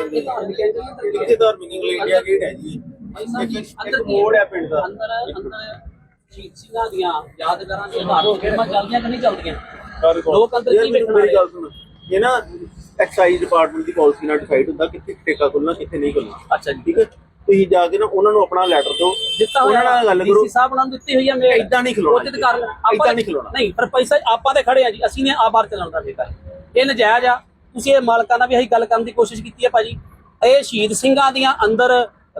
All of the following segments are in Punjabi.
ਇਹਦੇ ਦਰ ਮੀਨਿੰਗ ਗੇਟ ਹੈ ਜੀ ਇੱਕ ਮੋੜ ਹੈ ਪਿੰਡ ਦਾ ਸ਼ਹੀਦ ਸਿੰਘਾਂ ਦੀਆਂ ਯਾਦਗਾਰਾਂ ਦੇ ਆਧਾਰ ਤੇ ਫਿਲਮਾਂ ਚੱਲਦੀਆਂ ਕਿ ਨਹੀਂ ਚੱਲਦੀਆਂ ਲੋਕ ਅੰਦਰ ਕੀ ਵੇਖਣ ਵਾਲੇ ਗੱਲ ਸੁਣ ਇਹ ਨਾ ਐਕਸਾਈਜ਼ ਡਿਪਾਰਟਮੈਂਟ ਦੀ ਪਾਲਿਸੀ ਨਾਲ ਡਿਸਾਈਡ ਹੁੰਦਾ ਕਿੱਥੇ ਠੇਕਾ ਖੁੱਲਣਾ ਕਿੱਥੇ ਨਹੀਂ ਖੁੱਲਣਾ ਅੱਛਾ ਜੀ। ਠੀਕ ਹੈ ਤੁਸੀਂ ਜਾ ਕੇ ਨਾ ਉਹਨਾਂ ਨੂੰ ਆਪਣਾ ਲੈਟਰ ਦਿਓ। ਦਿੱਤਾ ਉਹਨਾਂ ਹੋਇਆ ਨਾਲ ਗੱਲ ਕਰੋ। ਡੀਸੀ ਸਾਹਿਬ ਨਾਲ ਦਿੱਤੀ ਹੋਈ ਹੈ ਮੇਰੇ। ਏਦਾਂ ਨਹੀਂ ਖਿਲਾਉਣਾ ਉਚਿਤ ਕਰ ਏਦਾਂ ਨਹੀਂ ਖਿਲਾਉਣਾ। ਨਹੀਂ ਪਰ ਪੈਸਾ ਆਪਾਂ ਤੇ ਖੜੇ ਆ ਜੀ। ਅਸੀਂ ਨੇ ਆ ਬਾਹਰ ਚੱਲਣ ਦਾ ਹੈ। ਇਹ ਨਜਾਇਜ਼ ਆ। ਤੁਸੀਂ ਇਹ ਮਾਲਕਾਂ ਨਾਲ ਵੀ ਅਸੀਂ ਗੱਲ ਕਰਨ ਦੀ ਕੋਸ਼ਿਸ਼ ਕੀਤੀ ਹੈ ਭਾਜੀ। ਇਹ ਸ਼ਹੀਦ ਸਿੰਘਾਂ ਦੀਆਂ ਅੰਦਰ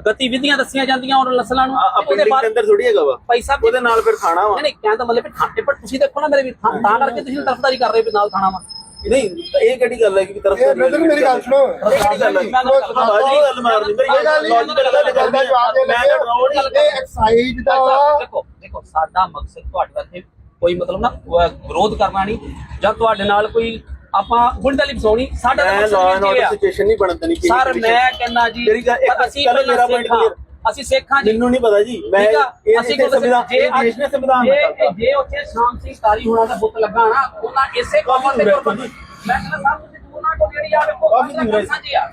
ਗਤੀਵਿਧੀਆਂ ਦੱਸੀਆਂ ਜਾਂਦੀਆਂ ਉਹਨਾਂ ਨਸਲਾਂ ਨੂੰ। ਉਹਦੇ ਬਾਅਦ ਅੰਦਰ ਥੋੜੀ ਹੈਗਾ ਵਾ। ਪੈਸਾ ਉਹਦੇ ਨਾਲ ਫਿਰ ਖਾਣਾ ਵਾ। ਨਹੀਂ ਨਹੀਂ ਕਹਿਣ ਦਾ ਮਤਲਬ ਵੀ ਥਾਣੇ ਪਰ ਤੁਸੀਂ ਦੇਖੋ ਨਾ ਮੇਰੇ ਵੀ ਤਾਂ ਕਰਕੇ ਤੁਸੀਂ ਤਰਫਦਾਰੀ ਕਰ ਰਹੇ ਹੋ ਵੀ ਨਾਲ ਥਾਣਾ ਵਾ। ਨਹੀਂ ਇਹ ਕਿਹੜੀ ਗੱਲ ਹੈ ਕਿ ਤਰਫ ਇਹ ਬ੍ਰਦਰ ਮੇਰੀ ਗੱਲ ਸੁਣੋ। ਕਿਹੜੀ ਗੱਲ ਹੈ। ਮੈਂ ਗੱਲ ਕਰਦਾ। ਬਾਜੀ ਗੱਲ ਮਾਰਨੀ ਮੇਰੀ ਇਹ ਗੱਲ ਗੱਲ ਨਹੀਂ ਗੱਲ ਦਾ ਜਵਾਬ ਦੇ ਮੈਂ ਰੋਡ ਲੱਗੇ ਇਹ ਐਕਸਾਈਜ਼ ਦਾ ਅੱਛਾ, ਦੇਖੋ ਦੇਖੋ ਸਾਡਾ ਮਕਸਦ ਤੁਹਾਡੇ ਇੱਥੇ ਕੋਈ ਮਤਲਬ ਨਾ ਵਿਰੋਧ ਕਰਨਾ ਨਹੀਂ ਜਾਂ ਤੁਹਾਡੇ ਨਾਲ ਕੋਈ ਆਪਾਂ ਗੁੰਡਾਲੀ ਫਸਾਉਣੀ ਸਾਡਾ ਮਕਸਦ ਲਾਅ ਇਹ ਐਂਡ ਹੈ। ਆਰਡਰ ਸਿਚੁਏਸ਼ਨ ਨਹੀਂ ਬਣਨ ਦੇਣੀ ਸਰ ਮੈਂ ਕਹਿੰਦਾ ਜੀ ਇੱਕ ਅਸੀਂ ਸਿੱਖ ਹਾਂ। ਅਸੀਂ ਸਿੱਖਾਂ ਜੀ। ਮੈਨੂੰ ਨਹੀਂ ਪਤਾ ਜੀ। ਮੈਂ ਅਸੀਂ ਸੰਵਿਧਾਨ ਜੇ ਦੇਸ਼ ਨੇ ਸੰਵਿਧਾਨ ਜੇ ਜੇ ਉੱਥੇ ਸ਼ਾਮ ਸਿੰਘ ਤਾਰੀ ਹੋਣਾ ਦਾ ਬੁੱਤ ਲੱਗਾ ਨਾ ਉਹਨਾਂ ਇਸੇ ਕੰਮ ਤੇ ਕੁਰਬਾਨੀ ਮੈਂ ਕਹਿੰਦਾ ਸਾਹਿਬ ਤੁਸੀਂ ਉਹਨਾਂ ਕੋਲ ਜਿਹੜੀ ਆ ਵੇਖੋ ਕੰਧ। ਸਾਂਝੀ ਆ।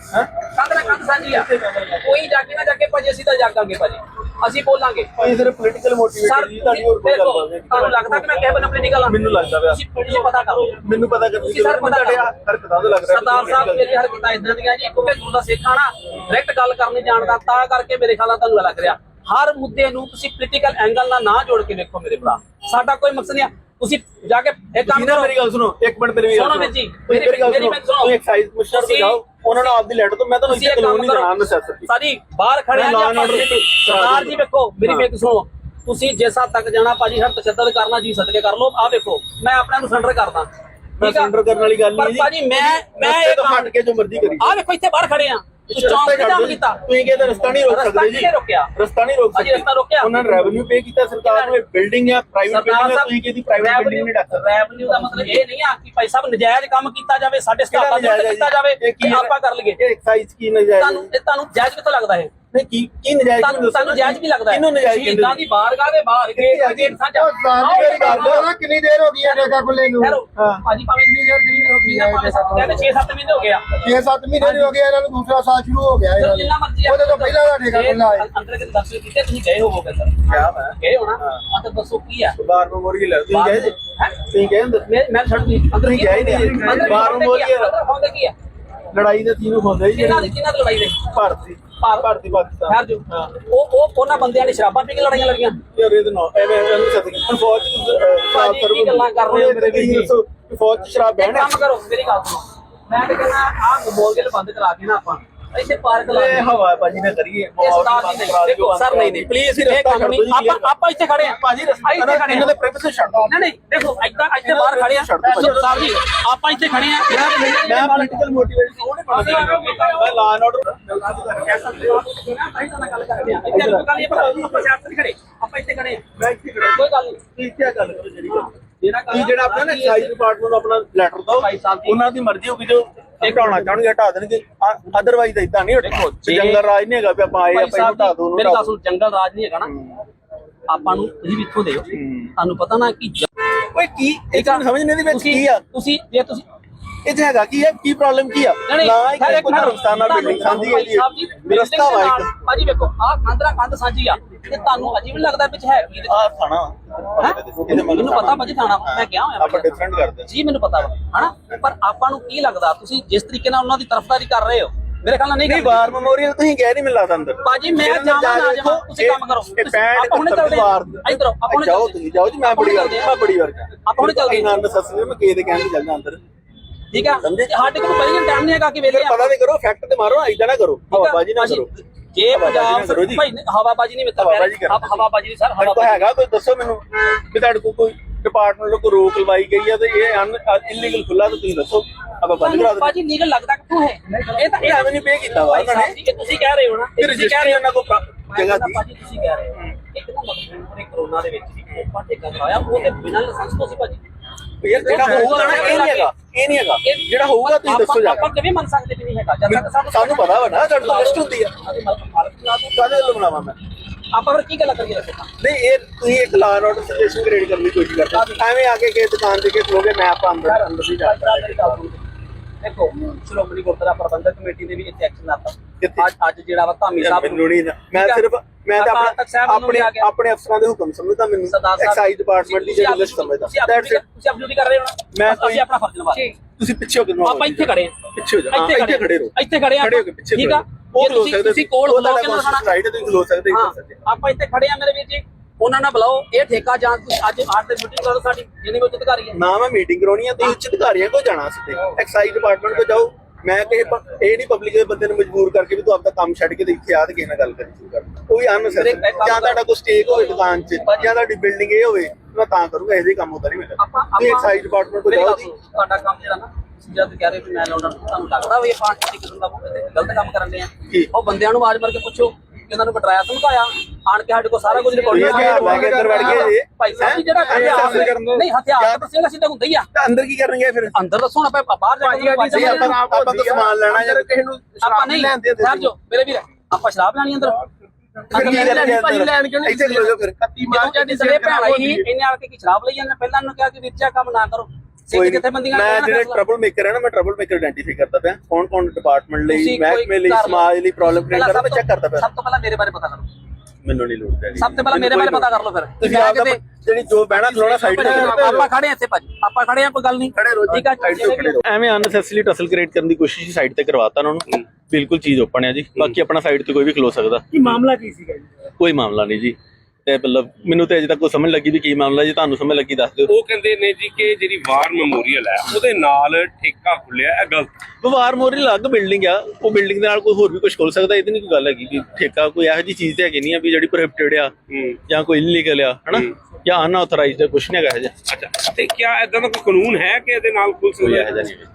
ਕੰਧ ਨਾਲ ਕੰਧ ਸਾਂਝੀ ਆ। ਕੋਈ ਜਾ। ਕੇ ਨਾ ਜਾ ਕੇ ਭਾਜੀ ਅਸੀਂ ਤਾਂ ਜਾਗਾਂਗੇ ਭਾਜੀ। ਅਸੀਂ ਬੋਲਾਂਗੇ। ਇਹ ਸਿਰਫ ਪੋਲੀਟੀਕਲ ਸਰ ਮੋਟੀਵੇਟਡ ਜੀ ਤੁਹਾਡੀ ਹੋਰ ਕੋਈ ਗੱਲ ਨਹੀਂ। ਤੁਹਾਨੂੰ ਲੱਗਦਾ ਕਿ ਮੈਂ ਕਹਿ ਬਣਾ ਪੋਲੀਟੀਕਲ ਆ? ਮੈਨੂੰ ਲੱਗਦਾ ਪਿਆ। ਤੁਸੀਂ ਤੁਸੀਂ ਪਤਾ ਕਰੋ। ਮੈਨੂੰ ਪਤਾ ਕਰ ਤੁਸੀਂ ਸਰ ਪਤਾ ਕਰੋ। ਹਰਕਤਾਂ ਤੋਂ ਲੱਗ ਰਿਹਾ ਸਰਦਾਰ ਸਾਹਿਬ ਮੇਰੀ ਹਰਕਤਾਂ ਇਦਾਂ ਦੀਆਂ ਜੀ ਕਿਉਂਕਿ ਗੁਰੂ ਦਾ ਸਿੱਖ ਆ ਨਾ ਡਾਇਰੈਕਟ ਗੱਲ ਕਰਨੀ ਜਾਣਦਾ ਤਾਂ ਕਰਕੇ ਮੇਰੇ ਖਿਆਲ ਨਾਲ ਤੁਹਾਨੂੰ ਲੱਗ ਰਿਹਾ। ਹਰ ਮੁੱਦੇ ਨੂੰ ਤੁਸੀਂ ਪੋਲੀਟੀਕਲ ਐਂਗਲ ਨਾਲ ਨਾ ਜੋੜ ਕੇ ਵੇਖੋ ਮੇਰੇ ਭਰਾ। ਸਾਡਾ ਕੋਈ ਮਕਸਦ ਨਹੀਂ ਆ। ਤੁਸੀਂ ਜਾ ਕੇ ਇਹ ਕੰਮ ਕਰੋ। ਮੇਰੀ ਗੱਲ ਸੁਣੋ ਇੱਕ ਮਿੰਟ ਮੇਰੀ ਸੁਣੋ ਵੀਰ ਜੀ, ਮੇਰੀ ਗੱਲ ਸੁਣੋ। ਤੁਸੀਂ ਐਕਸਾਈਜ਼ ਕਮਿਸ਼ਨਰ ਤੋਂ ਜਾਓ ਉਹਨਾਂ ਨੂੰ ਆਪਦੀ ਲੈਟਰ ਤੋਂ ਮੈਂ ਤੁਹਾਨੂੰ ਇੱਥੇ ਕੰਮ ਕਾਨੂੰਨੀ ਜਾਣ ਕਰੋ ਨਸੈਸਿਟੀ ਸਾਡੀ ਬਾਹਰ ਖੜੇ ਆ ਸਰਦਾਰ ਜੀ ਵੇਖੋ ਮੇਰੀ। ਬੇਨਤੀ ਸੁਣੋ। ਤੁਸੀਂ ਜਿਸ ਹੱਦ ਤੱਕ ਜਾਣਾ ਭਾਜੀ ਹਰ ਤਸ਼ੱਦਦ ਕਰਨਾ ਜੀ ਸਦਕੇ ਕਰ ਲਓ। ਆ ਵੇਖੋ ਮੈਂ ਆਪਣੇ ਨੂੰ ਸਰੈਂਡਰ ਕਰਦਾ। ਮੈਂ surrender ਕਰਨ ਵਾਲੀ ਗੱਲ ਪਰ ਨਹੀਂ ਜੀ। ਭਾਜੀ ਮੈਂ ਮੈਂ ਇਹ ਹਟ ਕੇ ਜੋ ਮਰਜ਼ੀ ਕਰੀ ਆ ਵੇਖੋ ਇੱਥੇ ਬਾਹਰ ਖੜੇ ਆ। ਚੌਂਕ ਤੇ ਜੀ। ਕੀਤਾ। ਤੁਸੀਂ ਕਹਿੰਦੇ ਰਸਤਾ ਨਹੀਂ ਰੋਕ ਸਕਦੇ ਜੀ? ਰਸਤਾ ਨਹੀਂ ਰੋਕ ਭਾਜੀ, ਰਸਤਾ ਰੋਕਿਆ? ਉਹਨਾਂ ਨੇ ਰੈਵਨਿਊ ਪੇ ਕੀਤਾ ਸਰਕਾਰ ਨੂੰ ਬਿਲਡਿੰਗ ਹੈ? ਪ੍ਰਾਈਵੇਟ ਬਿਲਡਿੰਗ ਹੈ ਤੁਸੀਂ ਕਿਹਦੀ ਪ੍ਰਾਈਵੇਟ ਬਿਲਡਿੰਗ ਨਹੀਂ ਡੱਕ ਸਕਦੇ? ਰੈਵਨਿਊ ਦਾ ਮਤਲਬ ਇਹ ਨਹੀਂ ਆ ਕਿ ਭਾਈ ਸਾਹਿਬ ਨਜਾਇਜ਼ ਕੰਮ ਕੀਤਾ ਜਾਵੇ ਸਾਡੇ ਸਟਾਫਾਂ ਦੇ ਕੀਤਾ? ਜਾਵੇ ਇਹ ਆਪਾਂ ਕਰ ਲਈਏ। ਇਹ ਐਕਸਾਈਜ਼ ਕੀ ਨਜਾਇਜ਼ ਤੁਹਾਨੂੰ ਇਹ ਤੁਹਾਨੂੰ ਜਾਇਜ਼ ਕਿੱਥੋਂ ਲੱਗਦਾ ਹੈ ਨਹੀਂ ਕੀ ਕੀ ਨਜਾਇਜ਼ ਤੁਹਾਨੂੰ ਤੁਹਾਨੂੰ ਜਾਇਜ਼ ਵੀ ਲੱਗਦਾ ਹੈ। ਕਿਹਨੂੰ ਨਜਾਇਜ਼ ਕਹਿੰਦੇ ਸ਼ਹੀਦਾਂ ਦੀ ਬਾਰਗਾਹ ਦੇ ਬਾਹਰ? ਕਿੱਥੇ ਗੇਟ ਸਾਂਝਾ ਉਹ ਜ਼ਾਨ ਮੇਰੀ ਗੱਲ ਸੁਣੋ ਕਿੰਨੀ ਦੇਰ ਹੋ ਗਈ ਹੈ ਠੇਕਾ ਖੁੱਲੇ ਨੂੰ? ਹਾਂ। ਭਾਜੀ ਭਾਵੇਂ ਕਿੰਨੀ ਦੇਰ ਕਿੰਨੀ ਹੋ ਗਈ ਹੈ ਕਹਿੰਦੇ 6-7 ਮਹੀਨੇ ਹੋ ਗਏ ਆ। 6-7 ਮਹੀਨੇ ਹੋ ਗਏ ਇਹਨਾਂ ਨੂੰ ਦੂਸਰਾ ਸਾਲ ਸ਼ੁਰੂ ਹੋ ਗਿਆ ਉਹਦੇ ਤੋਂ ਪਹਿਲਾਂ ਦਾ ਠੇਕਾ ਖੁੱਲਾ ਹੈ ਅੰਦਰ ਕੇ ਦਰਸ਼ਨ ਕੀਤੇ ਤੁਸੀਂ ਗਏ ਹੋਵੋਗੇ ਸਰ ਕਿਆ ਮੈਂ ਗਏ ਹੋਣਾ? ਆ ਤਾਂ ਦੱਸੋ ਕੀ ਆ? ਬਾਰ ਮੈਮੋਰੀਅਲ ਹੈ। ਤੁਸੀਂ ਕਹੇ ਹੈਂ? ਤੁਸੀਂ ਕਹੇ ਅੰਦਰ? ਮੈਂ ਮੈਂ ਛੱਡ ਦੀ ਅੰਦਰ ਤੁਸੀਂ ਗਏ ਨਹੀਂ। ਜੀ। ਅੰਦਰ ਬਾਹਰ ਹੁੰਦੇ ਕੀ ਆ? ਮੋਰੀ ਆ। ਅੰਦਰ ਹੁੰਦੇ ਕੀ ਆ? ਲੜਾਈ ਦੇ ਤੀਨ ਹੁੰਦੇ ਜੀ ਕਿਹਨਾਂ ਦੀ ਕਿਹਨਾਂ ਦੀ ਲੜਾਈ ਨੇ ਭਾਰਤੀ। ਭਾਰਤ- ਪਾਕਿਸਤਾਨ। ਖੈਰ ਜੋ। ਉਹ ਉਹ ਉਹਨਾਂ ਬੰਦਿਆਂ ਨੇ ਸ਼ਰਾਬਾਂ ਪੀ ਕੇ ਲੜਾਈਆਂ ਲੜੀਆਂ। ਯਾਰ ਇਹ ਤਾਂ ਨਾ ਐਵੇਂ ਐਵੇਂ ਹੁਣ ਫੌਜ ਸ਼ਰਾਬ ਭਾਜੀ, ਕੀ ਗੱਲਾਂ ਕਰ ਰਹੇ ਹੋ ਮੇਰੇ ਵੀਰ? ਜੀ? ਫੌਜ ਸ਼ਰਾਬ ਬਹਿਣਾ ਕੰਮ ਕਰੋ ਮੇਰੀ ਗੱਲ ਸੁਣੋ। ਮੈਂ ਤੇ ਕਹਿੰਦਾ ਆਹ ਮੋਲਗੇਲ ਬੰਦ ਕਰਾ ਕੇ ਨਾ ਆਪਾਂ। ਇੱਥੇ ਪਾਰਕ ਲਾ ਇਹ ਹਵਾ ਬਾਜੀ ਨਾ ਕਰੀਏ। ਇਹ ਦੇਖੋ ਸਰ ਨਹੀਂ ਨਹੀਂ ਪਲੀਜ਼ ਇਹ ਕੰਮ ਨਹੀਂ ਆਪਾਂ ਆਪਾਂ ਇੱਥੇ ਖੜੇ ਆ ਭਾਜੀ ਇੱਥੇ ਖੜੇ ਇਹਨਾਂ ਆ ਦੇ ਪ੍ਰਿੰਸੀਪਲ ਛੱਡ ਦਿਓ। ਨਹੀਂ ਨਹੀਂ ਦੇਖੋ ਇੱਦਾਂ ਇੱਥੇ ਬਾਹਰ ਖੜੇ ਆ ਸਾਹਿਬ ਜੀ ਆਪਾਂ ਇੱਥੇ ਖੜੇ ਆ ਮੈਂ ਪੋਲੀਟੀਕਲ ਮੋਟੀਵੇਸ਼ਨ ਉਹ ਨਹੀਂ ਪੜਦਾ ਮੈਂ ਲਾ ਐਂਡ ਆਪਾਂ ਇੱਥੇ ਖੜੇ। ਆ ਮੈਂ ਇੱਥੇ ਖੜਾ। ਕੋਈ ਗੱਲ ਨਹੀਂ। ਕੀ ਗੱਲ ਕਰੋ ਜਿਹੜੀ ਗੱਲ। ਜਿਹੜਾ ਆਪਣਾ ਨਾ ਐਕਸਾਈਜ਼ ਡਿਪਾਰਟਮੈਂਟ ਨੂੰ ਆਪਣਾ ਲੈਟਰ ਭਾਈ ਜੀ। ਉਹਨਾਂ ਦੀ ਮਰਜ਼ੀ ਹੋਊਗੀ ਜੋ ਹਟਾਉਣਾ ਚਾਹਣਗੇ? ਹਟਾ ਦੇਣਗੇ। ਅਦਰਵਾਈਜ਼ ਇਦਾਂ ਨਹੀਂ ਦੇਖੋ, ਹਟੇ ਜੇ- ਜੰਗਲ ਰਾਜ ਨਹੀਂ ਹੈਗਾ ਵੀ ਆਪਾਂ ਆਏ ਆਪਾਂ ਹਟਾ ਦੋ ਜੀ, ਮੇਰੀ ਸੁਣ ਜੰਗਲ ਰਾਜ ਨਹੀਂ ਹੈਗਾ ਨਾ। ਆਪਾਂ ਨੂੰ ਤੁਸੀਂ ਵੀ ਇੱਥੋਂ ਦੇ ਤੁਹਾਨੂੰ ਪਤਾ ਨਾ ਕਿ ਓਏ ਕੀ? ਇਹ ਤਾਂ ਸਮਝ ਨਹੀਂ ਦੀ ਵਿੱਚ ਤੁਸੀਂ ਕੀ ਆ? ਤੁਸੀਂ ਜੇ ਤੁਸੀਂ ਇੱਥੇ ਹੈਗਾ ਕੀ ਹੈ ਕੀ ਪ੍ਰੋਬਲਮ ਕੀ ਆ? ਨਾ ਇੱਕ ਕੋਈ ਧਰਮਸਥਾਨ ਨਾਲ ਬਿਲਡਿੰਗ ਸਾਂਝੀ ਹੈ। ਜੀ ਰਸਤਾ ਵਾ ਇੱਕ। ਭਾਜੀ ਵੇਖੋ ਆਹ ਕੰਧਰਾ ਕੰਧ ਸਾਂਝੀ ਆ ਤੇ ਤੁਹਾਨੂੰ ਅਜੀਬ ਲੱਗਦਾ ਵਿੱਚ ਹੈ ਕੀ ਆ ਥਾਣਾ? ਮੈਨੂੰ ਪਤਾ ਭਾਜੀ ਥਾਣਾ ਮੈਂ ਗਿਆ ਹੋਇਆ ਆਪਾਂ ਡਿਫਰੈਂਟ ਕਰਦੇ। ਜੀ ਮੈਨੂੰ ਪਤਾ ਵਾ ਹਨਾ? ਪਰ ਆਪਾਂ ਨੂੰ ਕੀ ਲੱਗਦਾ ਤੁਸੀਂ ਜਿਸ ਤਰੀਕੇ ਨਾਲ ਉਹਨਾਂ ਦੀ ਤਰਫਦਾਰੀ ਕਰ ਰਹੇ ਹੋ ਮੇਰੇ ਖਿਆਲ ਨਾਲ ਨਹੀਂ। ਵਾਰ ਮੈਮੋਰੀਅਲ ਤੁਸੀਂ ਗਏ ਨਹੀਂ ਮਿਲ ਲੱਗਦਾ ਅੰਦਰ ਭਾਜੀ ਮੈਂ ਨੇ ਜਾਵਾਂ ਨਾ ਕੇ ਜਾਵਾਂ ਤੁਸੀਂ ਕੰਮ ਕਰੋ। ਇਹ ਆਪਾਂ ਹੁਣੇ ਚੱਲਦੇ ਇਧਰੋਂ ਆਪਾਂ ਹੁਣੇ ਜਾਓ ਤੁਸੀਂ ਜਾਓ ਜੀ ਮੈਂ ਬੜੀ ਵਾਰ। ਮੈਂ ਬੜੀ ਵਾਰ ਆਪਾਂ ਹੁਣੇ ਚੱਲਦੇ। ਹਾਂ। ਹਾਂ ਨਸਸਰੀ ਮੈਂ ਕਿਸੇ ਦੇ ਕਹਿਣ ਚੱਲਦਾ ਅੰਦਰ। ਠੀਕ ਸਮਝੇ? ਸਾਡੇ ਕੋਲ ਪਹਿਲਾਂ ਟਾਈਮ ਨਹੀਂ ਹੈਗਾ ਕਿ ਵੇਲੇ ਪਤਾ ਨਹੀਂ ਕਰੋ ਫੈਕਟ ਤੇ ਮਾਰੋ ਐਦਾਂ ਨਾ ਕਰੋ। ਹਵਾਬਾਜੀ ਨਾ ਕਰੋ। ਜੇ ਹਵਾਬਾਜ਼ੀ ਪੰਜਾਬ। ਭਾਈ ਹਵਾਬਾਜੀ ਨਹੀਂ ਮਿੱਤਰ ਹਵਾਬਾਜ਼ੀ। ਹਵਾਬਾਜੀ ਨਹੀਂ ਸਰ ਕੋਲ ਹੈਗਾ ਕੋਈ ਦੱਸੋ ਮੈਨੂੰ ਕਿ ਤੁਹਾਡੇ ਕੋਲ ਕੋਈ ਡਿਪਾਰਟਮੈਂਟ ਵੱਲੋਂ ਕੋਈ ਰੋਕ ਲਵਾਈ ਗਈ ਹੈ ਤੇ ਇਹ ਅਨ ਇਲੀਗਲ ਖੁੱਲਾ ਤਾਂ ਤੁਸੀਂ ਦੱਸੋ। ਆਪਾਂ ਬੰਦ ਕਰਾ ਦਿੰਦੇ। ਭਾਜੀ ਲੀਗਲ ਲੱਗਦਾ ਕਿੱਥੋਂ ਹੈ? ਇਹ ਤਾਂ ਇਹ ਐਵੇਂ ਨਹੀਂ ਪੇ ਕੀਤਾ ਵਾ ਉਹਨਾਂ ਨੇ। ਤੁਸੀਂ ਕਹਿ ਰਹੇ ਹੋ ਨਾ ਤੁਸੀਂ ਕਹਿ ਰਹੇ ਉਹਨਾਂ ਮੈਂ ਜਗ੍ਹਾ ਦੀ। ਭਾਜੀ ਤੁਸੀਂ ਕਹਿ ਰਹੇ ਹੋ। ਇੱਕ ਨਾ ਮਤਲਬ ਨੇ ਕਰੋਨਾ ਦੇ ਵਿੱਚ ਵੀ ਕੋਪਾ ਟੇਕਾ ਕਰਾਇਆ ਉਹ ਤੇ ਬਿਨਾਂ ਲਾਇਸੈਂਸ ਤੋਂ ਸੀ ਭਾਜੀ। ਯਾਰ ਜਿਹੜਾ ਹੋਊਗਾ ਨਾ ਇਹ ਨਹੀਂ ਹੈਗਾ ਇਹ ਨਹੀਂ ਹੈਗਾ। ਜਿਹੜਾ ਹੋਊਗਾ ਤੁਸੀਂ ਦੱਸੋ ਜਾ ਆਪਾਂ ਕਿਵੇਂ ਮੰਨ ਸਕਦੇ ਵੀ ਨਹੀਂ ਹੈਗਾ। ਜਦ ਤੱਕ ਸਾਨੂੰ ਪਤਾ ਵਾ ਨਾ ਤੁਹਾਡੇ ਤੋਂ ਲਿਸਟ ਹੁੰਦੀ ਆ। ਲਾ ਕਾਹਦੇ ਵੱਲੋਂ ਬਣਾਵਾਂ ਮੈਂ? ਆਪਾਂ ਫਿਰ ਕੀ ਗੱਲ ਕਰੀਏ? ਨਹੀਂ ਇਹ ਤੁਸੀਂ ਇੱਕ ਲਾਅ ਆਰਡਰ ਸਿਚੁਏਸ਼ਨ ਕ੍ਰੀਏਟ ਕਰਨ ਦੀ ਕੋਸ਼ਿਸ਼ ਕਰਦੇ। ਐਵੇਂ ਆ ਕੇ ਕਿਸੇ ਦੁਕਾਨ ਤੇ ਕੇ ਖਲੋਗੇ ਮੈਂ ਆਪਾਂ ਅੰਦਰ ਅੰਦਰ ਹੀ ਜਾ। ਦੇਖੋ। ਸ਼੍ਰੋਮਣੀ ਗੁਰਦੁਆਰਾ ਪ੍ਰਬੰਧਕ ਕਮੇਟੀ ਨੇ ਵੀ ਇੱਥੇ ਐਕਸ਼ਨ ਲਾਤਾ। ਕਿੱਥੇ? ਅੱਜ ਅੱਜ ਜਿਹੜਾ ਵਾ ਧਾਮੀ ਸਾਹਿਬ ਮੈਨੂੰ ਨਹੀਂ ਨਾ- ਮੈਂ ਠੀਕ ਆ? ਸਿਰਫ ਮੈਂ ਤਾਂ ਅਕਾਲ ਤਖ਼ਤ ਸਾਹਿਬ ਆਪਣੇ ਨੂੰ ਆਪਣੇ ਲਿਆ ਗਿਆ। ਆਪਣੇ ਅਫਸਰਾਂ ਦੇ ਹੁਕਮ ਸਮਝਦਾ ਮੈਨੂੰ। ਸਰਦਾਰ ਸਾਹਿਬ ਐਕਸਾਈਜ਼ ਡਿਪਾਰਟਮੈਂਟ ਦੀ ਤੁਸੀਂ ਜਿਹੜੀ ਲਿਸਟ ਆਪਣੀ- ਸਮਝਦਾ। ਤੁਸੀਂ ਆਪਣੀ That's it. ਤੁਸੀਂ ਆਪਣੀ ਕਰ ਰਹੇ ਹੋ ਨਾ? ਮੈਂ ਅਸੀਂ ਆਪਣਾ ਫਰਜ਼ ਨਿਭਾ ਰਹੇ ਹਾਂ। ਤੁਸੀਂ ਪਿੱਛੇ ਹੋ ਕੇ ਨਵਾਜ਼ ਆਪਾਂ ਇੱਥੇ ਖੜੇ ਹਾਂ। ਪਿੱਛੇ ਹੋ ਜਾ। ਹਾਂ, ਇੱਥੇ ਖੜੇ ਰਹੋ। ਇੱਥੇ ਖੜੇ ਆ ਖੜੇ ਹੋ ਕੇ ਪਿੱਛੇ ਠੀਕ ਆ? ਉਹ ਜੇ ਖਲੋ ਤੁਸੀਂ ਸਕਦੇ ਤੁਸੀਂ ਕੋਲ ਉਹ ਖਲੋ ਕੇ ਤੁਹਾਡਾ ਦਿਖਾਣਾ ਰਾਈਟ ਹੈ ਤੁਸੀਂ ਖਲੋ ਸਕਦੇ ਹਾਂ ਇੱਧਰ ਸਕਦੇ। ਆਪਾਂ ਇੱਥੇ ਖੜੇ ਆ ਮੇਰੇ ਵੀਰ ਜੀ। ਉਹਨਾਂ ਨਾਲ ਬੁਲਾਓ। ਇਹ ਠੇਕਾ ਜਾਂ ਤੁਸੀਂ ਅੱਜ ਮੀਟਿੰਗ ਕਰੋ ਸਾਡੀ। ਜਿਹਨੇ ਵਿੱਚ ਅਧਿਕਾਰੀ ਹੈ। ਨਾ ਮੈਂ ਮੀਟਿੰਗ ਕਰਾਉਣੀ ਆ ਤੁਸੀਂ ਉੱਚ ਅਧਿਕਾਰੀਆਂ ਕੋਲ ਜਾਣਾ ਸਿੱਧੇ। ਐਕਸਾਈਜ਼ ਡਿਪਾਰਟਮੈਂਟ ਕੋਲ ਜਾਓ। ਮੈਂ ਪ- ਇਹ ਨਹੀਂ ਪਬਲਿਕ ਦੇ ਬੰਦੇ ਨੂੰ ਮਜਬੂਰ ਕਰਕੇ ਵੀ ਤੂੰ ਆਪਦਾ ਕੰਮ ਛੱਡ ਕੇ ਤੇ ਇੱਥੇ ਆ ਤੇ ਕਿਸੇ ਨਾਲ ਗੱਲ ਕਰੀ ਸ਼ੁਰੂ ਕਰ ਅਨਸੈਸਰੀ ਕੰਮ ਜਾਂ ਤੁਹਾਡਾ ਕੋਈ ਸਟੇਕ ਹੋਵੇ ਦੁਕਾਨ 'ਚ ਜਾਂ ਤੁਹਾਡੀ ਬਿਲਡਿੰਗ ਇਹ ਹੋਵੇ ਮੈਂ ਤਾਂ ਕਰੂੰਗਾ ਇਹੋ ਜਿਹੇ ਕੰਮ ਹੁੰਦਾ ਨਹੀਂ ਮੇਰਾ ਤੁਸੀਂ ਐਕਸਾਈਜ਼ ਡਿਪਾਰਟਮੈਂਟ ਕੋਲ ਜਾਓ। ਤੁਹਾਡਾ ਕੰਮ ਜਿਹੜਾ ਨਾ ਜਦ ਕਹਿ ਰਹੇ ਵੀ ਮੈਂ ਲਾਉਣਾ ਤੁਹਾਨੂੰ ਲੱਗਦਾ ਵੀ ਇਹ ਪਾਰਟੀ ਕਿਸਮ ਦਾ ਗਲਤ ਕੰਮ ਕਰਨ ਦੇ ਆ? ਕੀ? ਉਹ ਬੰਦਿਆਂ ਨੂੰ ਆਵਾਜ਼ ਮਾਰ ਕੇ ਪੁੱਛੋ। ਕਿ ਇਹਨਾਂ ਨੂੰ ਬਟਰਾਇਆ ਧਮਕਾਇਆ ਆਣ ਕੇ ਸਾਡੇ ਕੋਲ ਸਾਰਾ ਕੁਝ ਰਿਕਾਰਡ ਜੀ? ਭਾਈ ਸਾਹਿਬ ਜੀ ਜਿਹੜਾ ਹੈਂ? ਨਹੀਂ ਹਥਿਆਰ ਤਾਂ ਸਿੰਘ ਅਸੀਂ ਤਾਂ ਹੁੰਦਾ ਹੀ ਆ। ਤਾਂ ਅੰਦਰ ਕੀ ਕਰਨਗੇ ਫਿਰ? ਅੰਦਰ ਦੱਸੋ ਨਾ ਆਪਾਂ ਬਾਹਰ ਜਾ ਕੇ ਆਪਾਂ ਆਪਾਂ ਤਾਂ ਸਮਾਨ ਲੈਣਾ ਜਾਂ ਕਿਸੇ ਨੂੰ ਆਪਾਂ ਨਹੀਂ ਸਾਹਿਬ ਜੋ ਮੇਰੇ ਵੀਰ ਆਪਾਂ ਸ਼ਰਾਬ ਲੈਣੀ ਅੰਦਰ। ਇੱਥੇ ਖਲੋ ਜਾਓ ਫਿਰ। ਜਦੋਂ ਜਾਂਦੀ ਸੜੇ ਭੈਣ ਆਈ ਇਹਨੇ ਆ ਕੇ ਕੀ ਸ਼ਰਾਬ ਲਈ ਜਾਂਦੇ? ਪਹਿਲਾਂ ਇਹਨੂੰ ਕਿਹਾ ਕਿ ਵੀਰ ਕੰਮ ਨਾ ਕਰੋ। ਸਿੱਖ ਨੀ। ਕਿੱਥੇ ਬੰਦੀਆਂ ਮੈਂ ਜਿਹੜੇ ਟਰਬਲ ਮੇਕਰ ਹੈ ਨਾ ਮੈਂ ਟਰਬਲ ਮੇਕਰ ਆਇਡੈਂਟੀਫਾਈ ਕਰਦਾ ਪਿਆ। ਕੌਣ ਕੌਣ ਡਿਪਾਰਟਮੈਂਟ ਲਈ ਮਹਿਕਮੇ ਲਈ। ਸਮਾਜ ਲਈ ਪ੍ਰੋਬਲਮ ਕ੍ਰੀਏਟ ਕਰਦਾ ਮੈਂ ਚੈੱਕ ਕਰਦਾ ਪਿਆ। ਸਭ ਤੋਂ ਪਹਿਲਾਂ ਮੇਰੇ ਬਾਰੇ ਪਤਾ ਕਰੋ। ਮੈਨੂੰ ਨਹੀਂ ਲੋੜ ਪੈਣੀ। ਸਭ ਤੋਂ ਪਹਿਲਾਂ ਮੇਰੇ ਬਾਰੇ ਪਤਾ ਕਰ ਲਓ ਫਿਰ। ਤੁਸੀਂ ਮੈਂ ਆਪਦਾ ਕਿਤੇ- ਜਿਹੜੀ ਜੋ ਬਹਿਣਾ ਖਲੋਣਾ ਸਾਈਡ ਤੇ ਆਪਾਂ ਖੜੇ ਆ ਇੱਥੇ ਭਾਜੀ। ਆਪਾਂ ਖੜੇ ਆ ਕੋਈ ਗੱਲ ਨਹੀਂ। ਖੜੇ ਰਹੋ ਠੀਕ ਆ ਸਾਈਡ ਤੇ ਖੜੇ ਰਹੋ ਐਵੇਂ ਅਨਸੈਸਰੀ ਟਸਲ ਕ੍ਰੀਏਟ ਕਰਨ ਦੀ ਕੋਸ਼ਿਸ਼ ਸਾਈਡ ਤੇ ਕਰਵਾਤਾ ਉਹਨਾਂ ਨੂੰ। ਬਿਲਕੁਲ ਚੀਜ਼ ਓਪਨ ਹੈ ਜੀ। ਬਾਕੀ ਆਪਣਾ ਸਾਈਡ ਤੇ ਕੋਈ ਵੀ ਖਲੋ ਸਕਦਾ। ਕੀ ਮਾਮਲਾ ਕੀ ਸੀਗਾ ਜੀ? ਕੋਈ ਮਾਮਲਾ ਨਹੀਂ ਜੀ। ਤੇ ਮਤਲਬ ਮੈਨੂੰ ਤੇ ਅਜੇ ਤੱਕ ਕੋਈ ਸਮਝ ਲੱਗੀ ਵੀ ਕੀ ਮਾਮਲਾ ਜੀ ਤੁਹਾਨੂੰ ਸਮਝ ਲੱਗੀ ਦੱਸ ਦਿਓ। ਉਹ ਕਹਿੰਦੇ ਨੇ ਜੀ ਕਿ ਜਿਹੜੀ ਵਾਰ ਮੈਮੋਰੀਅਲ ਹੈ ਉਹਦੇ ਨਾਲ ਠੇਕਾ ਖੁੱਲਿਆ ਇਹ ਗਲਤ ਵਵਾਰ ਮੋਰੀ ਅਲੱਗ ਬਿਲਡਿੰਗ ਆ ਉਹ ਬਿਲਡਿੰਗ ਦੇ ਨਾਲ ਕੋਈ ਹੋਰ ਵੀ ਕੁਝ ਖੋਲ ਸਕਦਾ ਇਹ ਤਾਂ ਨਹੀਂ ਕੋਈ ਗੱਲ ਹੈਗੀ ਕਿ ਠੇਕਾ ਕੋਈ ਇਹੋ ਜੀ ਚੀਜ਼ ਤੇ ਹੈਗੀ ਨਹੀਂ ਆ ਵੀ ਜਿਹੜੀ ਪ੍ਰੋਹਿਬਿਟਡ ਆ ਹੂੰ। ਜਾਂ ਕੋਈ ਇਲੀਗਲ ਆ ਹਨਾ? ਜਾਂ ਅਨਆਥੋਰਾਈਜ਼ਡ ਕੁਝ ਨਹੀਂ ਹੈਗਾ ਇਹ ਅੱਛਾ ਤੇ ਕਿਆ ਇਦਾਂ ਦਾ ਕੋਈ ਕਾਨੂੰਨ ਹੈ ਕਿ ਇਹਦੇ ਨਾਲ ਖੁੱਲ ਕੋਈ ਸਕਦਾ ਇਹੋ ਜਿਹਾ ਹੈ? ਨਹੀਂ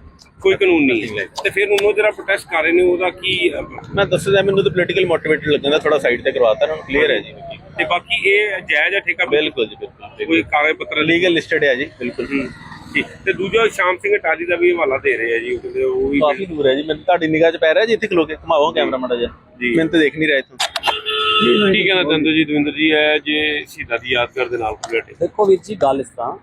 ਕੋਈ ਕਾਨੂੰਨ ਨਹੀਂ ਹੈ? ਤੇ ਫਿਰ ਉਹਨੂੰ ਜਿਹੜਾ ਪ੍ਰੋਟੈਸਟ ਕਰ ਰਹੇ ਨੇ ਉਹਦਾ ਕੀ ਅਹ, ਮੈਂ ਦੱਸਦਾ ਮੈਨੂੰ ਤਾਂ ਪੋਲੀਟੀਕਲ ਮੋਟੀਵੇਟਡ ਲੱਗਦਾ ਥੋੜਾ ਸਾਈਡ ਤੇ ਕਰਵਾਤਾ ਨਾ ਕਲੀਅਰ ਹੈ ਜੀ। ਤੇ ਬਾਕੀ ਇਹ ਜਾਇਜ਼ ਹੈ ਠੇਕਾ ਬਿਲਕੁਲ ਜੀ ਬਿਲਕੁਲ। ਕੋਈ ਕਾਗਜ਼ ਪੱਤਰ ਲੀਗਲ ਲਿਸਟਡ ਹੈ ਜੀ ਬਿਲਕੁਲ। ਹੂੰ। ਜੀ ਤੇ ਦੂਜਾ ਸ਼ਾਮ ਸਿੰਘ ਅਟਾਲੀ ਦਾ ਵੀ ਹਵਾਲਾ ਦੇ ਰਹੇ ਆ ਜੀ ਉਹ ਕਹਿੰਦੇ ਉਹ ਵੀ ਕਾਫੀ ਦੂਰ ਹੈ ਜੀ ਮੈਨੂੰ ਤੁਹਾਡੀ ਨਿਗਾਹ 'ਚ ਪੈ ਰਿਹਾ ਜੀ ਇੱਥੇ ਖਲੋ ਕੇ। ਘੁਮਾਓ ਕੈਮਰਾ ਮਾੜਾ ਜਿਹਾ। ਜੀ। ਮੈਨੂੰ ਤਾਂ ਦੇਖ ਨਹੀਂ ਰਿਹਾ ਇੱਥੋਂ। ਠੀਕ ਹੈ ਨਾ ਦੰਦੋ ਜੀ। ਦਵਿੰਦਰ ਜੀ ਹੈ ਜੇ ਸ਼ਹੀਦਾਂ ਦੀ ਯਾਦਗਾਰ ਦੇ ਨਾਲ ਠੇਕਾ ਦੇਖੋ ਵੀਰ ਜੀ ਗੱਲ ਇਸ ਤਰ੍ਹਾਂ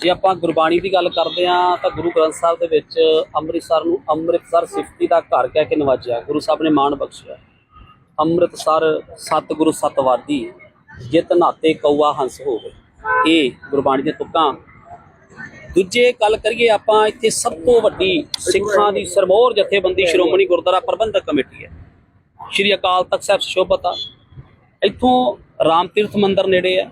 ਜੇ ਆਪਾਂ ਗੁਰਬਾਣੀ ਦੀ ਗੱਲ ਕਰਦੇ ਆ ਤਾਂ ਗੁਰੂ ਗ੍ਰੰਥ ਸਾਹਿਬ ਦੇ ਵਿੱਚ ਅੰਮ੍ਰਿਤਸਰ ਨੂੰ ਅੰਮ੍ਰਿਤਸਰ ਸਿਫਤੀ ਦਾ ਘਰ ਕਹਿ ਕੇ ਨਵਾਜਿਆ। ਗੁਰੂ ਸਾਹਿਬ ਨੇ ਮਾਣ ਬਖਸ਼ਿਆ। ਅੰਮ੍ਰਿਤਸਰ ਸਤਿਗੁਰੂ ਸਤਵਾਦੀ ਜਿਤ ਨਾਤੇ ਕੌਆ ਹੰਸ ਹੋਵੇ। ਇਹ ਗੁਰਬਾਣੀ ਦੇ ਤੁਕਾਂ। ਦੂਜੇ ਗੱਲ ਕਰੀਏ ਆਪਾਂ ਇੱਥੇ ਸਭ ਤੋਂ ਵੱਡੀ ਸਿੱਖਾਂ ਦੀ ਸਰਮੌਰ ਜਥੇਬੰਦੀ ਸ਼੍ਰੋਮਣੀ ਗੁਰਦੁਆਰਾ ਪ੍ਰਬੰਧਕ ਕਮੇਟੀ ਹੈ। ਸ਼੍ਰੀ ਅਕਾਲ ਤਖਤ ਸਾਹਿਬ ਸ਼ੋਭਤ ਆ। ਇੱਥੋਂ ਰਾਮ ਤੀਰਥ ਮੰਦਿਰ ਨੇੜੇ ਆ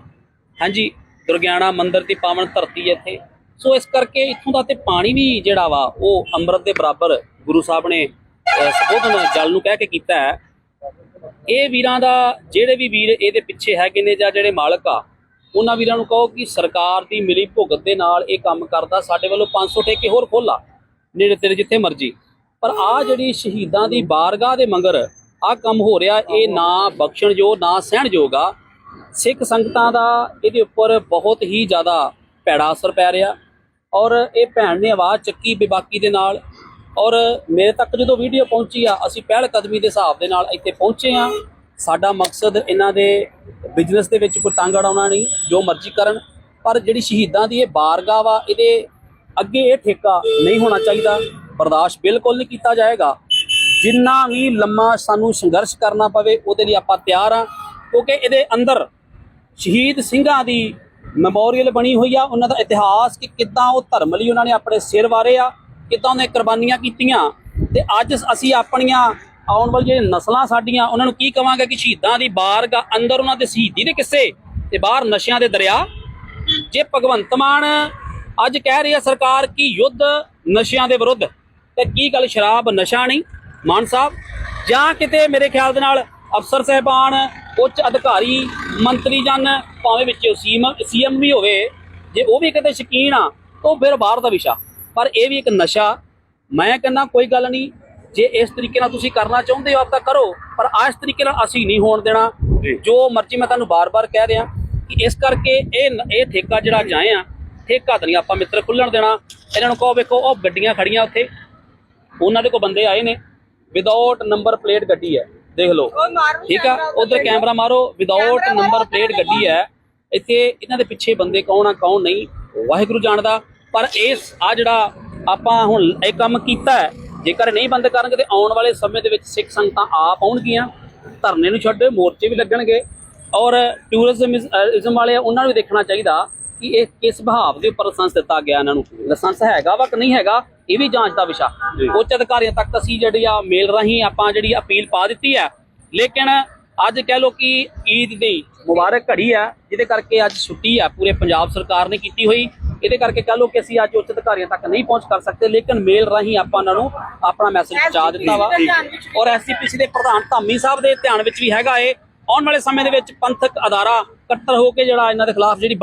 ਹਾਂਜੀ ਦੁਰਗਿਆਣਾ ਮੰਦਿਰ ਦੀ ਪਾਵਨ ਧਰਤੀ ਹੈ ਇੱਥੇ। ਸੋ ਇਸ ਕਰਕੇ ਇੱਥੋਂ ਦਾ ਤੇ ਪਾਣੀ ਵੀ ਜਿਹੜਾ ਵਾ ਉਹ ਅੰਮ੍ਰਿਤ ਦੇ ਬਰਾਬਰ ਗੁਰੂ ਸਾਹਿਬ ਨੇ ਸੰਬੋਧਨ ਜਲ ਨੂੰ ਕਹਿ ਕੇ ਕੀਤਾ ਹੈ। ਇਹ ਵੀਰਾਂ ਦਾ, ਜਿਹੜੇ ਵੀ ਵੀਰ ਇਹਦੇ ਪਿੱਛੇ ਹੈਗੇ ਨੇ ਜਾਂ ਜਿਹੜੇ ਮਾਲਕ ਆ, ਉਹਨਾਂ ਵੀਰਾਂ ਨੂੰ ਕਹੋ ਕਿ ਸਰਕਾਰ ਦੀ ਮਿਲੀ ਭੁਗਤ ਦੇ ਨਾਲ ਇਹ ਕੰਮ ਕਰਦਾ, ਸਾਡੇ ਵੱਲੋਂ 500 ਠੇਕੇ ਹੋਰ ਖੋਲਾ ਨੇੜੇ ਤੇਰੇ ਜਿੱਥੇ ਮਰਜ਼ੀ। ਪਰ ਆ ਜਿਹੜੀ ਸ਼ਹੀਦਾਂ ਦੀ ਬਾਰਗਾਹ ਦੇ ਮੰਗਰ ਆ ਕੰਮ ਹੋ ਰਿਹਾ, ਇਹ ਨਾ ਬਖਸ਼ਣਯੋਗ, ਨਾ ਸਹਿਣਯੋਗ ਆ। ਸਿੱਖ ਸੰਗਤਾਂ ਦਾ ਇਹਦੇ ਉੱਪਰ ਬਹੁਤ ਹੀ ਜ਼ਿਆਦਾ ਭੈੜਾ ਅਸਰ ਪੈ ਰਿਹਾ ਔਰ ਇਹ ਭੈਣ ਨੇ ਆਵਾਜ਼ ਚੱਕੀ ਬੇਬਾਕੀ ਦੇ ਨਾਲ ਔਰ ਮੇਰੇ ਤੱਕ ਜਦੋਂ ਵੀਡੀਓ ਪਹੁੰਚੀ ਆ, ਅਸੀਂ ਪਹਿਲ ਕਦਮੀ ਦੇ ਹਿਸਾਬ ਦੇ ਨਾਲ ਇੱਥੇ ਪਹੁੰਚੇ ਆ ਸਾਡਾ ਮਕਸਦ ਇਹਨਾਂ ਦੇ ਬਿਜ਼ਨਸ ਦੇ ਵਿੱਚ ਕੋਈ ਟੰਗ ਅੜਾਉਣਾ ਨਹੀਂ, ਜੋ ਮਰਜ਼ੀ ਕਰਨ। ਪਰ ਜਿਹੜੀ ਸ਼ਹੀਦਾਂ ਦੀ ਇਹ ਬਾਰਗਾਹ ਵਾ, ਇਹਦੇ ਅੱਗੇ ਇਹ ਠੇਕਾ ਨਹੀਂ ਹੋਣਾ ਚਾਹੀਦਾ, ਬਰਦਾਸ਼ਤ ਬਿਲਕੁਲ ਨਹੀਂ ਕੀਤਾ ਜਾਏਗਾ। ਜਿੰਨਾ ਵੀ ਲੰਮਾ ਸਾਨੂੰ ਸੰਘਰਸ਼ ਕਰਨਾ ਪਵੇ, ਉਹਦੇ ਲਈ ਆਪਾਂ ਤਿਆਰ ਆ ਕਿਉਂਕਿ ਇਹਦੇ ਅੰਦਰ ਸ਼ਹੀਦ ਸਿੰਘਾਂ ਦੀ ਮੈਮੋਰੀਅਲ ਬਣੀ ਹੋਈ ਆ। ਉਹਨਾਂ ਦਾ ਇਤਿਹਾਸ ਕਿ ਕਿੱਦਾਂ ਉਹ ਧਰਮ ਲਈ ਉਹਨਾਂ ਨੇ ਆਪਣੇ ਸਿਰ ਵਾਰੇ ਆ। ਕਿੱਦਾਂ ਉਹਨੇ ਕੁਰਬਾਨੀਆਂ ਕੀਤੀਆਂ ਤੇ ਅੱਜ ਅਸੀਂ ਆਪਣੀਆਂ ਆਉਣ ਵਾਲੀ ਜਿਹੜੇ ਨਸਲਾਂ ਸਾਡੀਆਂ, ਉਹਨਾਂ ਨੂੰ ਕੀ ਕਵਾਂਗੇ ਕਿ ਸ਼ਹੀਦਾਂ ਦੀ ਬਾਰਗਾ ਅੰਦਰ ਉਹਨਾਂ ਦੇ ਸ਼ਹੀਦੀ ਦੇ ਕਿੱਸੇ ਤੇ ਬਾਹਰ ਨਸ਼ਿਆਂ ਦੇ ਦਰਿਆ। ਜੇ ਭਗਵੰਤ ਮਾਨ ਅੱਜ ਕਹਿ ਰਹੀ ਹੈ ਸਰਕਾਰ ਕਿ ਯੁੱਧ ਨਸ਼ਿਆਂ ਦੇ ਵਿਰੁੱਧ, ਤੇ ਕੀ ਗੱਲ ਸ਼ਰਾਬ ਨਸ਼ਾ ਨਹੀਂ? ਮਾਨ ਸਾਹਿਬ, ਜਾਂ ਕਿਤੇ ਮੇਰੇ ਖਿਆਲ ਦੇ ਨਾਲ ਅਫਸਰ ਸਹਿਬਾਨ, ਉੱਚ ਅਧਿਕਾਰੀ, ਮੰਤਰੀ ਜਨ, ਭਾਵੇਂ ਵਿੱਚ ਸੀਐਮ ਸੀਐਮ ਵੀ ਹੋਵੇ, ਜੇ ਉਹ ਵੀ ਕਿਤੇ ਸ਼ਕੀਨ ਆ, ਤਾਂ ਫਿਰ ਬਾਹਰ ਦਾ ਵਿਸ਼ਾ। ਪਰ ਇਹ ਵੀ ਇੱਕ ਨਸ਼ਾ। ਮੈਂ ਕਹਿੰਦਾ ਕੋਈ ਗੱਲ ਨਹੀਂ ਜੇ ਇਸ ਤਰੀਕੇ ਨਾਲ ਤੁਸੀਂ ਕਰਨਾ ਚਾਹੁੰਦੇ ਹੋ ਆਪ ਤਾਂ ਕਰੋ ਪਰ ਆ ਇਸ ਤਰੀਕੇ ਨਾਲ ਅਸੀਂ ਨਹੀਂ ਹੋਣ ਦੇਣਾ। ਜੀ। ਮਰਜ਼ੀ ਮੈਂ ਤੁਹਾਨੂੰ ਬਾਰ-ਬਾਰ ਕਹਿ ਰਿਹਾ ਕਿ ਇਸ ਕਰਕੇ ਇਹ ਇਹ ਠੇਕਾ ਜਿਹੜਾ ਜਾਏ ਆ ਠੇਕਾ ਤਾਂ ਨਹੀਂ ਆਪਾਂ ਮਿੱਤਰ ਖੁੱਲਣ ਦੇਣਾ। ਇਹਨਾਂ ਨੂੰ ਕਹੋ ਵੇਖੋ ਉਹ ਗੱਡੀਆਂ ਖੜੀਆਂ ਉੱਥੇ। ਉਹਨਾਂ ਦੇ ਕੋਲ ਬੰਦੇ ਆਏ ਨੇ। ਵਿਦਆਊਟ ਨੰਬਰ ਪਲੇਟ ਗੱਡੀ ਹੈ ਦੇਖ ਲਓ। ਠੀਕ ਆ? ਉਧਰ ਕੈਮਰਾ ਮਾਰੋ। ਵਿਦਆਊਟ ਨੰਬਰ ਪਲੇਟ ਗੱਡੀ ਹੈ। ਇੱਥੇ ਇਹਨਾਂ ਦੇ ਪਿੱਛੇ ਬੰਦੇ ਕੌਣ ਆ ਕੌਣ ਨਹੀਂ? ਵਾਹਿਗੁਰੂ ਜਾਣਦਾ। ਪਰ ਇਸ ਆ ਜਿਹੜਾ ਆਪਾਂ ਹੁਣ ਇਹ ਕੰਮ ਕੀਤਾ ਹੈ ਜੇਕਰ ਨਹੀਂ ਬੰਦ ਕਰਨਗੇ ਤੇ ਆਉਣ ਵਾਲੇ ਸਮੇਂ ਦੇ ਵਿੱਚ ਸਿੱਖ ਸੰਗਤਾਂ ਆਪ ਆਉਣਗੀਆਂ ਧਰਨੇ ਨੂੰ ਛੱਡੋ ਮੋਰਚੇ ਵੀ ਲੱਗਣਗੇ ਔਰ ਟੂਰਿਜ਼ਮ ਇਜ਼ਮ ਵਾਲੇ ਉਹਨਾਂ ਨੂੰ ਵੀ ਦੇਖਣਾ ਚਾਹੀਦਾ ਕਿ ਇਹ ਕਿਸ ਭਾਵ ਦੇ ਉੱਪਰ ਲਾਇਸੈਂਸ ਦਿੱਤਾ ਗਿਆ ਇਹਨਾਂ ਨੂੰ। ਲਾਇਸੈਂਸ ਹੈਗਾ ਵਾ ਕਿ ਨਹੀਂ ਹੈਗਾ ਇਹ ਵੀ ਜਾਂਚ ਦਾ ਵਿਸ਼ਾ। ਉੱਚ ਅਧਿਕਾਰੀਆਂ ਤੱਕ ਅਸੀਂ ਜਿਹੜੀ ਆ ਮੇਲ ਰਾਹੀਂ ਆਪਾਂ ਜਿਹੜੀ ਅਪੀਲ ਪਾ ਦਿੱਤੀ ਹੈ। ਲੇਕਿਨ ਅੱਜ ਕਹਿ ਲੋ ਕਿ ਈਦ ਦੀ ਮੁਬਾਰਕ ਘੜੀ ਆ ਜਿਹਦੇ ਕਰਕੇ ਅੱਜ ਛੁੱਟੀ ਆ ਪੂਰੇ ਪੰਜਾਬ ਸਰਕਾਰ ਨੇ ਕੀਤੀ ਹੋਈ। ਇਹਦੇ ਕਰਕੇ ਕਹਿ ਲੋ ਕਿ ਅਸੀਂ ਅੱਜ ਉੱਚ ਅਧਿਕਾਰੀਆਂ ਤੱਕ ਨਹੀਂ ਪਹੁੰਚ ਕਰ ਸਕਦੇ ਲੇਕਿਨ ਮੇਲ ਰਾਹੀਂ ਆਪਾਂ ਉਹਨਾਂ ਨੂੰ ਆਪਣਾ ਮੈਸੇਜ ਪਹੁੰਚਾ ਦਿੱਤਾ ਵਾ। ਔਰ ਐਸਜੀਪੀਸੀ ਦੇ ਪ੍ਰਧਾਨ ਧਾਮੀ ਸਾਹਿਬ ਦੇ ਧਿਆਨ ਵਿੱਚ ਵੀ ਹੈਗਾ ਏ ਆਉਣ ਵਾਲੇ ਸਮੇਂ ਦੇ ਵਿੱਚ ਪੰਥਕ ਅਦਾਰਾ ਕੱਟਰ ਹੋ ਕੇ ਜਿਹੜਾ ਇਹਨਾਂ ਦੇ ਖਿਲਾਫ ਜਿਹੜੀ